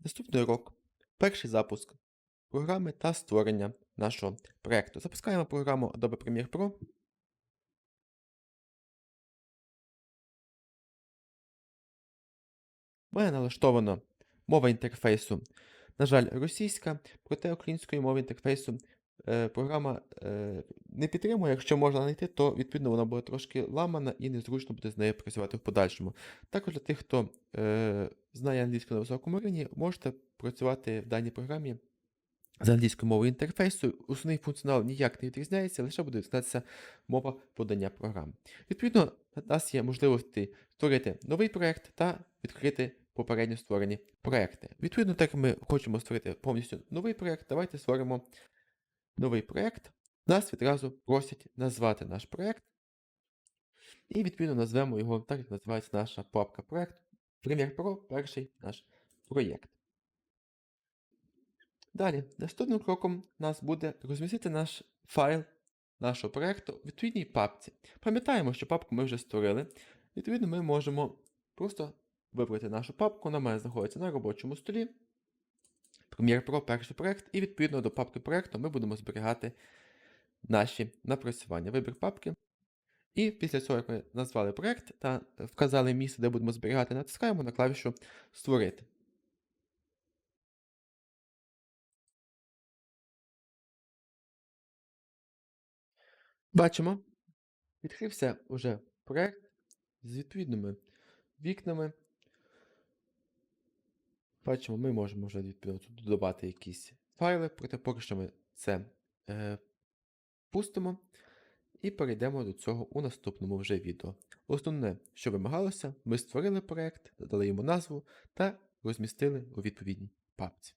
Наступний урок. Перший запуск програми та створення нашого проєкту. Запускаємо програму Adobe Premiere Pro. У мене налаштовано мова інтерфейсу. На жаль, російська, проте української мови інтерфейсу програма е, не підтримує. Якщо можна знайти, то відповідно вона буде трошки ламана і незручно буде з нею працювати в подальшому. Також для тих, хто е, знає англійську на високому рівні, можете працювати в даній програмі з англійською мовою інтерфейсу. Основний функціонал ніяк не відрізняється, лише буде відрізнятися мова подання програм. Відповідно, у нас є можливості створити новий проєкт та відкрити попередньо створені проєкти. Відповідно, так як ми хочемо створити повністю новий проєкт, давайте створимо новий проєкт. Нас відразу просять назвати наш проєкт. І відповідно назвемо його так, як називається наша папка проєкт. Premiere Pro перший наш проєкт. Далі, наступним кроком у нас буде розмістити наш файл нашого проєкту у відповідній папці. Пам'ятаємо, що папку ми вже створили. Відповідно, ми можемо просто вибрати нашу папку, вона має знаходиться на робочому столі. Premiere Pro перший проєкт, і відповідно до папки проєкту ми будемо зберігати наші напрацювання. Вибір папки. І після цього, як ми назвали проєкт та вказали місце, де будемо зберігати, натискаємо на клавішу Створити. Бачимо, відкрився уже проєкт з відповідними вікнами. Бачимо, ми можемо вже відповідно додавати якісь файли, проте поки що ми це е, пустимо і перейдемо до цього у наступному вже відео. Основне, що вимагалося, ми створили проєкт, додали йому назву та розмістили у відповідній папці.